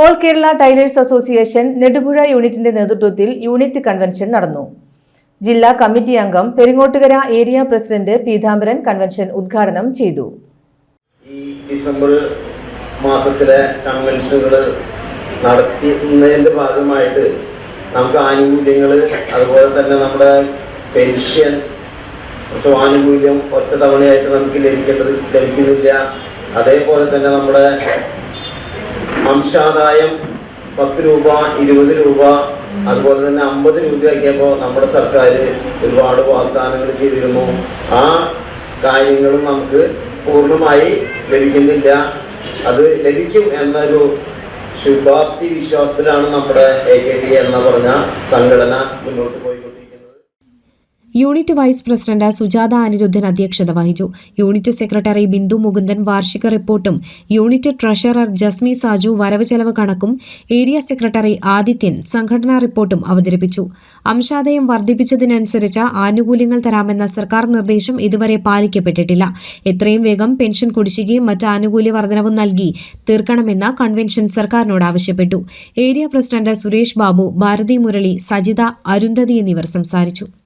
All Kerala tailors association Nedupuzha യൂണിറ്റിന്റെ നേതൃത്വത്തിൽ unit convention നടന്നു. ജില്ലാ കമ്മിറ്റി അംഗം Peringottukara area president Peethambaran convention ഉദ്ഘാടനം ചെയ്തു. ഈ ഡിസംബർ മാസത്തിലെ കൺവെൻഷനുകൾ നടത്തുന്നതിന്റെ ഭാഗമായിട്ട് നമുക്ക് ആനുകൂല്യങ്ങൾ അതുപോലെ തന്നെ നമ്മുടെ പെൻഷൻ സ്വാനുകൂല്യം ഒറ്റ തവണയായിട്ട് നമുക്ക് ലഭിക്കേണ്ടത് ലഭിക്കുന്നില്ല. അതേപോലെ തന്നെ നമ്മുടെ അംശാദായം പത്ത് രൂപ ഇരുപത് രൂപ അതുപോലെ തന്നെ അമ്പത് രൂപയാക്കിയപ്പോൾ നമ്മുടെ സർക്കാർ ഒരുപാട് വാഗ്ദാനങ്ങൾ ചെയ്തിരുന്നു. ആ കാര്യങ്ങളും നമുക്ക് പൂർണമായി ലഭിക്കുന്നില്ല. അത് ലഭിക്കും എന്നൊരു ശുഭാപ്തി വിശ്വാസത്തിലാണ് നമ്മുടെ എ കെ ടി എന്ന പറഞ്ഞ സംഘടന മുന്നോട്ട് പോയിക്കൊണ്ടിരിക്കുന്നത്. Unit vice president Sujatha Aniruddhan അധ്യക്ഷത വഹിച്ചു. യൂണിറ്റ് സെക്രട്ടറി ബിന്ദു മുകുന്ദൻ വാർഷിക റിപ്പോർട്ടും യൂണിറ്റ് ട്രഷറർ ജസ്മി സാജു വരവ് ചെലവ് കണക്കും ഏരിയ സെക്രട്ടറി ആദിത്യൻ സംഘടനാ റിപ്പോർട്ടും അവതരിപ്പിച്ചു. അംശാദയം വർദ്ധിപ്പിച്ചതിനനുസരിച്ച് ആനുകൂല്യങ്ങൾ തരാമെന്ന സർക്കാർ നിർദ്ദേശം ഇതുവരെ പാലിക്കപ്പെട്ടിട്ടില്ല. എത്രയും വേഗം പെൻഷൻ കുടിശ്ശികയും മറ്റ് ആനുകൂല്യ വർധനവും നൽകി തീർക്കണമെന്ന് കൺവെൻഷൻ സർക്കാരിനോട് ആവശ്യപ്പെട്ടു. ഏരിയ പ്രസിഡന്റ് സുരേഷ് ബാബു ഭാരതി മുരളി സജിത അരുന്ധതി എന്നിവർ സംസാരിച്ചു.